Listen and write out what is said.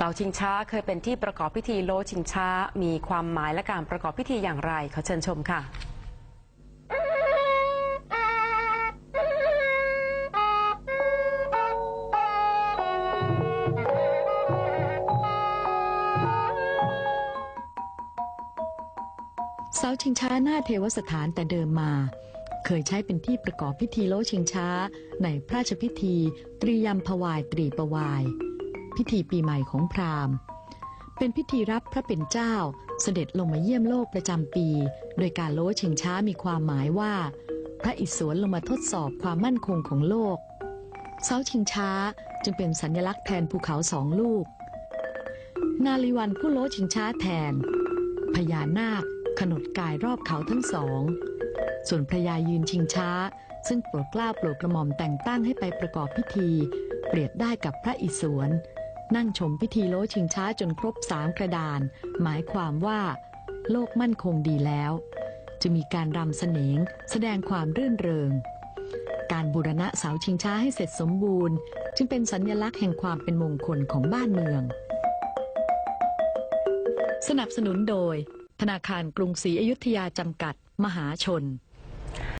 เสาชิงช้าเคยเป็นที่ประกอบพิธีโลชิงช้า มีความหมายและการประกอบพิธีอย่างไรขอเชิญชมค่ะ เสาชิงช้าหน้าเทวสถานแต่เดิมมา เคยใช้เป็นที่ประกอบพิธีโลชิงช้า ในพระราชพิธี ตรียมพวายตรีประวาย พิธีปีใหม่ของพราหมณ์ เป็นพิธีรับพระเป็นเจ้าเสด็จลงมาเยี่ยมโลกประจำปี โดยการโล้ชิงช้ามีความหมายว่า พระอิศวรลงมาทดสอบความมั่นคงของโลก เสาชิงช้าจึงเป็นสัญลักษณ์แทนภูเขาสองลูก นาลีวันผู้โล้ชิงช้าแทน พญานาคขนดกายรอบเขาทั้งสอง ส่วนพระยายืนชิงช้า ซึ่งโปรดกล้าโปรดกระหม่อมแต่งตั้งให้ไปประกอบพิธี เปรียบได้กับพระอิศวร นั่งชมพิธีโลชิงช้าจนครบสามกระดาน หมายความว่า โลกมั่นคงดีแล้ว จะมีการรำเสนง แสดงความรื่นเริง การบูรณะเสาชิงช้าให้เสร็จสมบูรณ์ จึงเป็นสัญญลักษณ์แห่งความเป็นมงคลของบ้านเมือง สนับสนุนโดย ธนาคารกรุงศรีอยุธยาจำกัด มหาชน